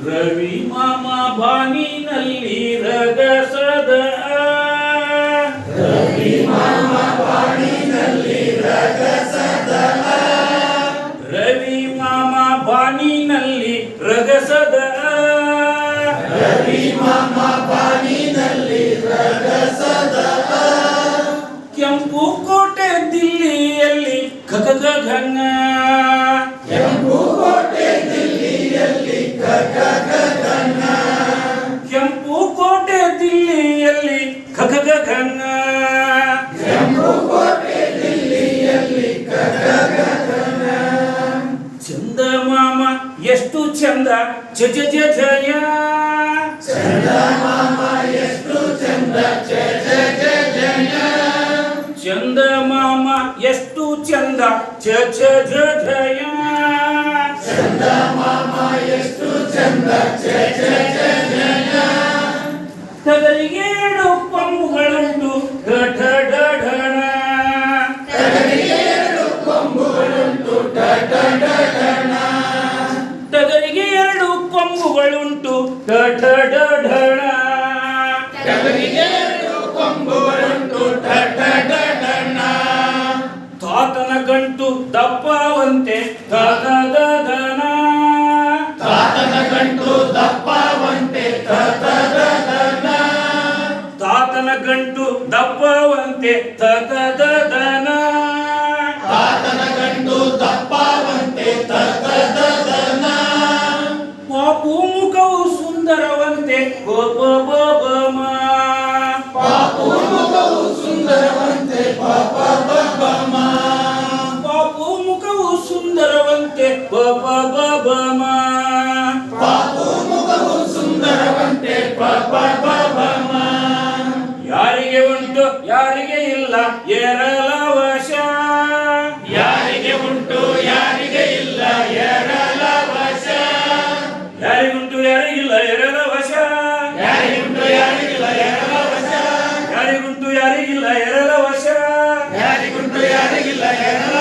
ರವಿ ಮಾಮ ಬಾನಿನಲ್ಲಿ ರಗಸದ. ರವಿ ಮಾಮ ಬಾನಿನಲ್ಲಿ ರಗಸದ. ಕೆಂಪು ಕೋಟೆ ದಿಲ್ಲಿಯಲ್ಲಿ ಖಗ ಕೆಂಪು ಎಷ್ಟು ಚಂದ ಜ ಜ ಜ ಜಯ ಚಂದ ಮಾಮ ಎಷ್ಟು ಚಂದ ಜ ಜ ಜ ಜಯ ಟಗರಿಗೆ ಏಳು ಕೊಂಬುಗಳುಂಟು ಢ ಢ ಢ ಢಣ. ಢಣ. ತಾತನ ಗಂಟು ದಪ್ಪವಂತೆ ತಾತನ ಗಂಟು ದಪ್ಪವಂತೆ ದನ. ತಾತನ ಗಂಟು ದಪ್ಪವಂತೆ ದ ದ ದ ದನ. ಸುಂದರವಂತೆ ಗೋಪ ಬೋಬಮ ಪಾಪು ಮುಖವು ಸುಂದರವಂತೆ ಪಾಪ ಬಬಮ. ಪಾಪು ಮುಖವು ಸುಂದರವಂತೆ ಪ ಪ ಸುಂದರವಂತೆ ಪಾಪ ಬಬಮ ಯಾರಿಗೆ ಉಂಟು, ಯಾರಿಗೆ ಇಲ್ಲ, ಏರಲ ವಶ. ಯಾರಿಗೆ ಉಂಟು, ಯಾರಿಗೆ ಇಲ್ಲ ಎರಲ ವಶ. ಯಾರಿಗುಂಟು ಯಾರಿಗಿಲ್ಲ ಎರರ ವಶ ಯಾರಿಗುಂಟು ಯಾರಿಗಿಲ್ಲ ಎರರ ವಶ ಯಾರಿಗುಂಟು ಯಾರಿಗಿಲ್ಲ ಎರರ ವಶ ಯಾರಿಗುಂಟು ಯಾರಿಗಿಲ್ಲ ಎರಲ